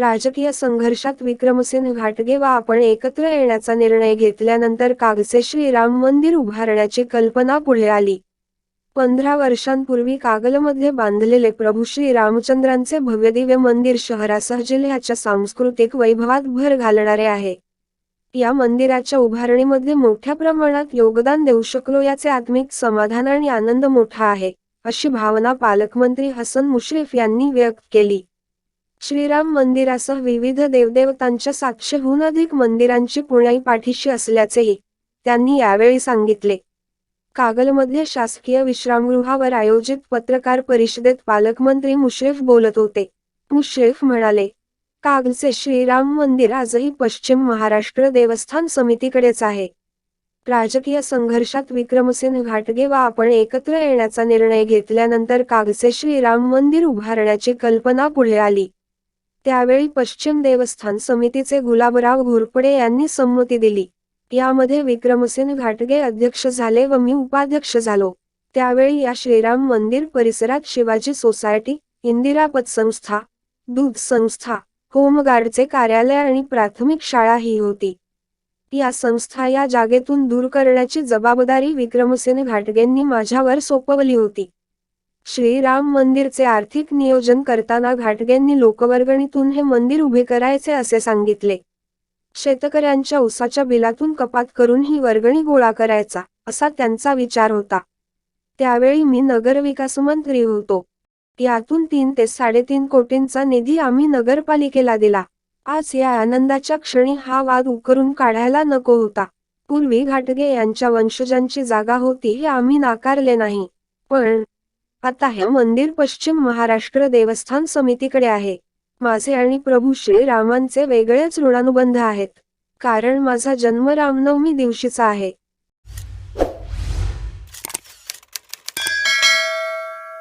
राजकीय संघर्षात विक्रमसिंह घाटगे व आपण एकत्र येण्याचा निर्णय घेतल्यानंतर कागसे श्रीराम मंदिर उभारण्याची कल्पना पुढे आली. पंधरा वर्षांपूर्वी कागलमध्ये बांधलेले प्रभू श्री रामचंद्रांचे भव्यदिव्य मंदिर शहरासह जिल्ह्याच्या सांस्कृतिक वैभवात भर घालणारे आहे. या मंदिराच्या उभारणीमध्ये मोठ्या प्रमाणात योगदान देऊ शकलो याचे आत्मिक समाधान आणि आनंद मोठा आहे अशी भावना पालकमंत्री हसन मुश्रीफ यांनी व्यक्त केली. श्रीराम मंदिरासह विविध देवदेवतांच्या सातशेहून अधिक मंदिरांची पुण्याई पाठीशी असल्याचेही त्यांनी यावेळी सांगितले. कागलमध्ये शासकीय विश्रामगृहावर आयोजित पत्रकार परिषदेत पालकमंत्री मुश्रीफ बोलत होते. मुश्रीफ म्हणाले कागलचे श्रीराम मंदिर आजही पश्चिम महाराष्ट्र देवस्थान समितीकडेच आहे. राजकीय संघर्षात विक्रमसिंह घाटगे व आपण एकत्र येण्याचा निर्णय घेतल्यानंतर कागलचे श्रीराम मंदिर उभारण्याची कल्पना पुढे आली. त्यावेळी पश्चिम देवस्थान समितीचे गुलाबराव घोरपडे यांनी संमती दिली. यामध्ये विक्रमसेन घाटगे अध्यक्ष झाले व मी उपाध्यक्ष झालो. त्यावेळी या श्रीराम मंदिर परिसरात शिवाजी सोसायटी इंदिरा पतसंस्था दूध संस्था होमगार्डचे कार्यालय आणि प्राथमिक शाळा ही होती. या संस्था या जागेतून दूर करण्याची जबाबदारी विक्रमसेन घाटगेंनी माझ्यावर सोपवली होती. श्रीराम मंदिरचे आर्थिक नियोजन करताना घाटगेंनी लोकवर्गणीतून हे मंदिर उभे करायचे असे सांगितले. शेतकऱ्यांच्या उसाच्या बिलातून कपात करून ही वर्गणी गोळा करायचा असा त्यांचा विचार होता. त्यावेळी मी नगरविकास मंत्री होतो. यातून तीन ते साडेतीन कोटींचा निधी आम्ही नगरपालिकेला दिला. आज या आनंदाच्या क्षणी हा वाद उकरून काढायला नको होता. पूर्वी घाटगे यांच्या वंशजांची जागा होती हे आम्ही नाकारले नाही. पण आता हे मंदिर पश्चिम महाराष्ट्र देवस्थान समितीकडे आहे. माझे आणि प्रभू श्री रामांचे वेगळेच ऋणानुबंध आहेत. कारण माझा जन्म रामनवमी दिवशीचा आहे.